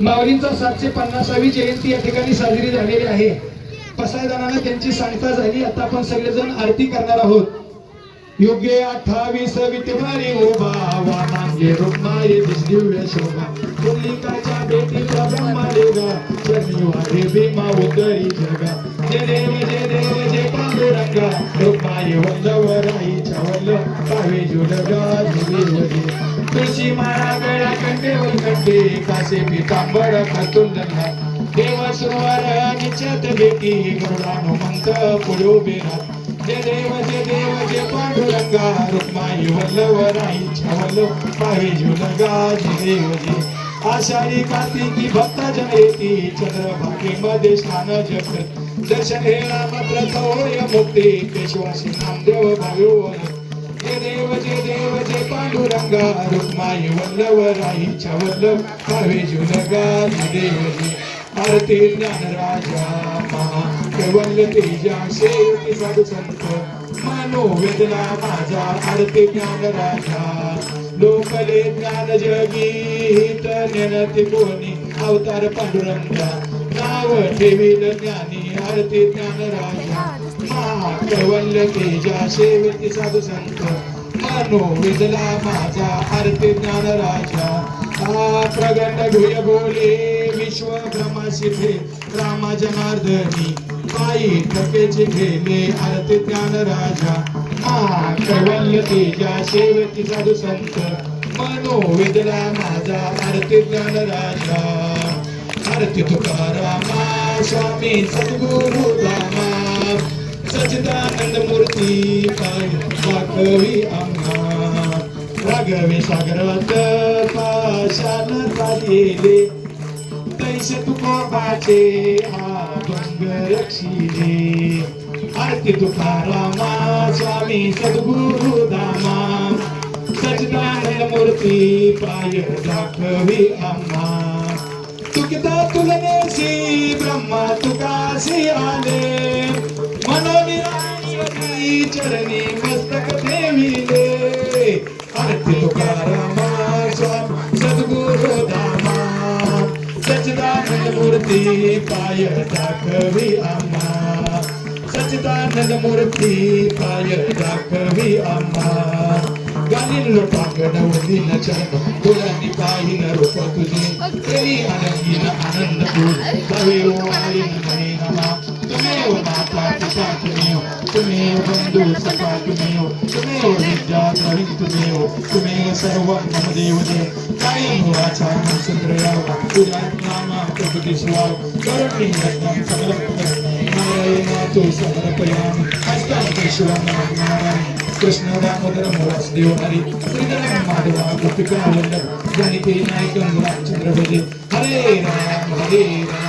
माऊलींचा सातशे पन्नासावी जयंती या ठिकाणी साजरी झालेली आहे. पसाय त्यांची सांगता झाली. आता आपण सगळेजण आरती करणार आहोत. योग्य अठ्ठावीस विद्यमाने उभा वानांगे रुग्णाये दिव्य शोभा. पुंडलिकाच्या बेटीचा ब्रह्मा देगा शनिवारे भीमा उदरी जगा. जय देव जय देव जय पांडुरंगा. रुक्माये वंदवर गळा कंडे कंडे कासे पितांबर खतुंडला देव सुरवार निश्चित बेटी गरुडानु मंत पुढे उभे राहत देव जय देव जय पांडुरंगा रुक्माई वल्लवराई छवल पावे जुलगा जय देव जय आषाढी कार्तिकी भक्त जनयती चंद्रभागेमध्ये स्नान जगत दर्शन हेला मात्र मुक्ती पेशवासी नामदेव भावे देव पांडुरंगा रुक्माई वल्लवराई वल्लव पावे जुलगा जय देव जय आरती ज्ञान राजा महा केवल तेजा शेवटी साधू संत मानो वेदना माझा आरती ज्ञान राजा लोकले ज्ञान जगीत नेनती कोणी अवतार पांडुरंगा नाव ठेवील ज्ञानी आरती ज्ञान राजा महा केवल तेजा शेवटी साधू संत मानो विजला माझा आरती ज्ञान राजा प्रगंड प्रगट भुय बोले विश्व ब्रह्माशिथे रामा जनार्दनी पायी टपेचे घेले आरती ज्ञान राजा हा कैवल्य तेजा शेवटी साधू संत. मनो वेदला माझा आरती ज्ञान राजा आरती तुकारामा स्वामी सद्गुरु रामा सचिदानंद मूर्ती पाय वाकवी आम्हा. राघवे सागरात पाशान चालिले तैसे तुकोबाचे अभंग रक्षिले. आरती तुकारामा स्वामी सद्गुरु दामा. सचिदानंद मूर्ती पाय दाखवी आम्हा. तुकिता तुलनेशी ब्रह्मा तुकाशी आले. मूर्ती पाय दाखवी आम्हा सचिदानंद मूर्ती पाय दाखवी आम्हा गालीन पागडवलीन चरण तुळणी पाहिन रूप तुझे आनंदीन आनंद तुझ तवे वाईन तुम्ही माता पिता तुम्ही हो तुम्ही बंधू सखा तुम्ही हो तुम्ही विद्या द्रविण तुम्ही हो तुम्ही सर्व मम देव देव काही मुळाचा सुंदर यावा तुझ्या नामा प्रभुती स्वाव करुणी रत्न समर्पण नारायण तू समर्पयामी हस्तांत शिवानारायण कृष्ण दामोदर वासुदेव हरी श्रीधर माधवा गोपिका वल्लभ जानिते नायक रामचंद्र भजे हरे राम हरे राम राम राम हरे हरे